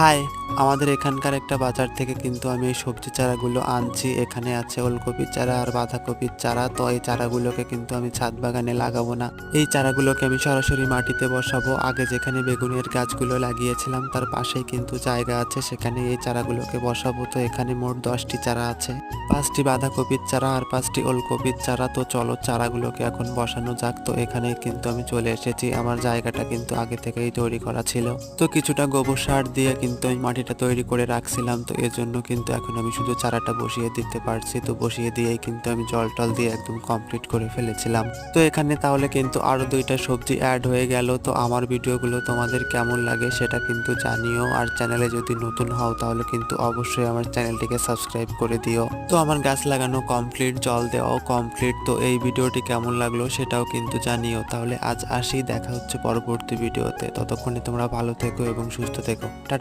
High, আমাদের এখানকার একটা বাজার থেকে কিন্তু আমি এই সবজি চারাগুলো আনছি। এখানে আছে ওলকপির চারা আর বাঁধাকপির চারা। তো এই চারাগুলোকে কিন্তু আমি ছাদ বাগানে লাগাবো না। এই চারাগুলোকে আমি সরাসরি মাটিতে বসাবো। আগে যেখানে বেগুনের গাছগুলো লাগিয়েছিলাম, তার পাশেই কিন্তু জায়গা আছে। সেখানে এই চারাগুলোকে বসাবো। তো এখানে মোট দশটি চারা আছে। পাঁচটি বাঁধাকপির চারা আর পাঁচটি ওলকপির চারা। তো চলো চারাগুলোকে এখন বসানো যাক। তো এখানে কিন্তু আমি চলে এসেছি। আমার জায়গাটা কিন্তু আগে থেকেই তৈরি করা ছিল। তো কিছুটা গোবর সার দিয়ে কিন্তু আমি মাটিটা তৈরি করে রাখছিলাম, তো এর জন্য কিন্তু এখন আমি শুধু চারাটা বসিয়ে দিতে পারছি। তো বসিয়ে দিয়েই কিন্তু আমি জল টল দিয়ে একদম কমপ্লিট করে ফেলেছিলাম। তো এখানে তাহলে কিন্তু আরও দুইটা সবজি অ্যাড হয়ে গেল। তো আমার ভিডিওগুলো তোমাদের কেমন লাগে সেটা কিন্তু জানিও। আর চ্যানেলে যদি নতুন হও তাহলে কিন্তু অবশ্যই আমার চ্যানেলটিকে সাবস্ক্রাইব করে দিও। তো আমার গাছ লাগানো কমপ্লিট জল দেওয়াও কমপ্লিট তো এই ভিডিওটি কেমন লাগল সেটাও কিন্তু জানিও। তাহলে আজ আসি, দেখা হচ্ছে পরবর্তী ভিডিওতে। ততক্ষণে তোমরা ভালো থেকো এবং সুস্থ থেকো।